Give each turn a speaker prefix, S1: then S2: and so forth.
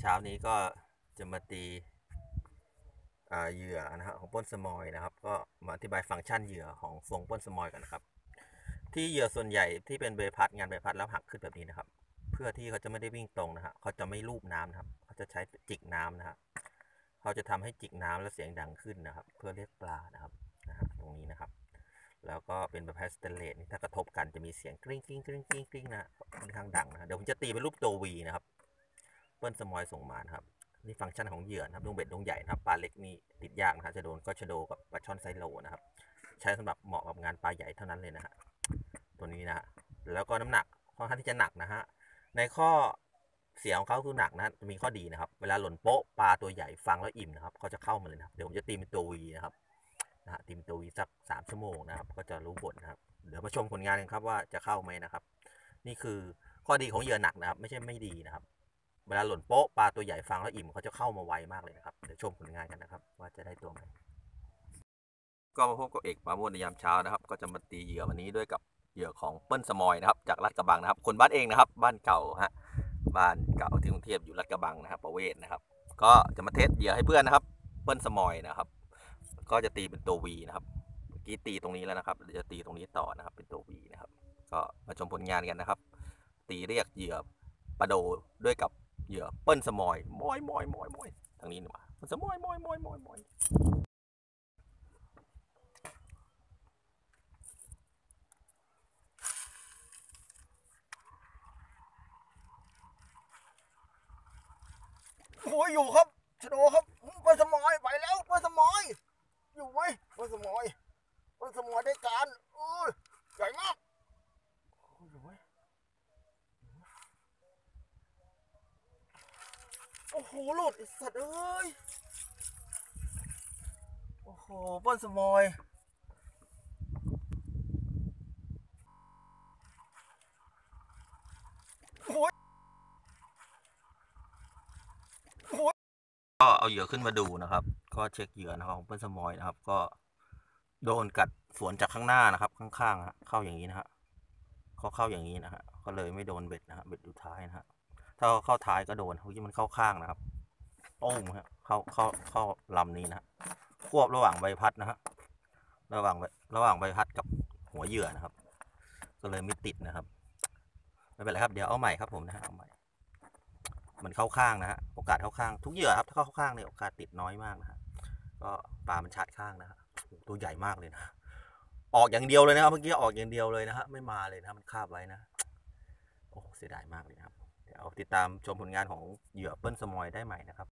S1: เช้านี้ก็จะมาตีอ่าเหยื่อนะฮะของปล้นสมอยนะครับ ก็มาอธิบายฟังก์ชันเหยื่อของทรงปล้นสมอยกันนะครับ ที่เหยื่อส่วนใหญ่ที่เป็นใบพัดงานใบพัดแล้วหักขึ้นแบบนี้นะครับ เพื่อที่เขาจะไม่ได้วิ่งตรงนะฮะเขาจะไม่ลูบน้ำนะครับ เขาจะใช้จิกน้ำนะฮะเขาจะทำให้จิกน้ำแล้วเสียงดังขึ้นนะครับ เพื่อเรียกปลานะครับนะฮะตรงนี้นะครับ แล้วก็เป็นแบบแพสเตนเลสนี่ถ้ากระทบกันจะมีเสียงกริ๊งกริ๊งกริ๊งกริ๊งกริ๊งนะค่อนข้างดังนะฮะเดี๋ยวผมจะตีเป็นรูปตัววีนะครับ เปิ้ลสมอยส่งมานครับนี่ฟังก์ชันของเหยื่อนะครับดวงเบ็ดดวงใหญ่นะครับปลาเล็กนี่ติดยากนะครับจะโดนก็ชะโดกับปลาช่อนไซโลนะครับ ใช้สำหรับเหมาะกับงานปลาใหญ่เท่านั้นเลยนะฮะตัวนี้นะฮะแล้วก็น้ำหนักค่อนข้างที่จะหนักนะฮะในข้อเสียของเขาคือหนักนะจะมีข้อดีนะครับ เวลาหล่นโป๊ะปลาตัวใหญ่ฟังแล้วอิ่มนะครับเขาจะเข้ามาเลยนะครับเดี๋ยวผมจะตีเป็นตัววีนะครับนะฮะตีเป็นตัววีสักสามชั่วโมงนะครับ ก็จะรู้บทนะครับเดี๋ยวมาชมผลงานกันครับว่าจะเข้าไหมนะครับ นี่คือข้อดีของเหยื่อหนักนะครับ ไม่ใช่ไม่ดีนะครับ เวลาหล่นโป๊ะปลาตัวใหญ่ฟังแล้วอิ่มเขาจะเข้ามาไวมากเลยนะครับ เดี๋ยวชมผลงานกันนะครับ ว่าจะได้ตัวไหมก็มาพบกับเอกปราโมดในยามเช้านะครับ ก็จะมาตีเหยื่อวันนี้ด้วยกับเหยื่อของเปิ้ลสมอยนะครับ จากลาดกระบังนะครับ คนบ้านเองนะครับ บ้านเก่าฮะบ้านเก่าที่กรุงเทพอยู่ลาดกระบังนะครับ ประเวศนะครับ ก็จะมาเทสเหยื่อให้เพื่อนนะครับ เปิ้ลสมอยนะครับ ก็จะตีเป็นตัววีนะครับเมื่อกี้ตีตรงนี้แล้วนะครับจะตีตรงนี้ต่อนะครับ เป็นตัววีนะครับ ก็มาชมผลงานกันนะครับ ตีเรียกเหยื่อปลาโดด้วยกับ ปิ้ลสมอยมอยมอยมอยมอยทางนี้ดีกว่ามันสมอยมอยมอยมอยมอยโอ้ยอยู่ครับชโดครับเปิ้ลสมอยไปแล้วเปิ้ลสมอย อยู่ไหมเปิ้ลสมอยเปิ้ลสมอยได้การโอ้ยใหญ่มากโอ้ยอยู่ไหม โอ้โหหลุดสัตว์เอ้ย โอ้โหเปิ้ลสมอยโอ้ยโอ้ยก็เอาเหยื่อขึ้นมาดูนะครับ ก็เช็คเหยื่อนะครับของเปิ้ลสมอยนะครับ ก็โดนกัดสวนจากข้างหน้านะครับ ข้างๆฮะเข้าอย่างนี้นะฮะเขาเข้าอย่างนี้นะฮะก็เลยไม่โดนเบ็ดนะฮะเบ็ดอยู่ท้ายนะฮะ ถ้าเข้าท้ายก็โดนเมื่อกี้มันเข้าข้างนะครับโอ้มฮะเข้าเข้าเข้าลำนี้นะควบระหว่างใบพัดนะฮะระหว่างใบระหว่างใบพัดกับหัวเหยื่อนะครับ ก็เลยไม่ติดนะครับไม่เป็นไรครับเดี๋ยวเอาใหม่ครับผมนะฮะเอาใหม่มันเข้าข้างนะฮะโอกาสเข้าข้างทุกเหยื่อครับถ้าเข้าข้างเนี่ยโอกาสติดน้อยมากนะฮะก็ปลามันชาร์จข้างนะฮะตัวใหญ่มากเลยนะออกอย่างเดียวเลยนะครับเมื่อกี้ออกอย่างเดียวเลยนะฮะไม่มาเลยนะมันคาบไว้นะโอ้เสียดายมากเลยครับ เดี๋ยวติดตามชมผลงานของเหยื่อเปิ้ลสมอยได้ใหม่นะครับ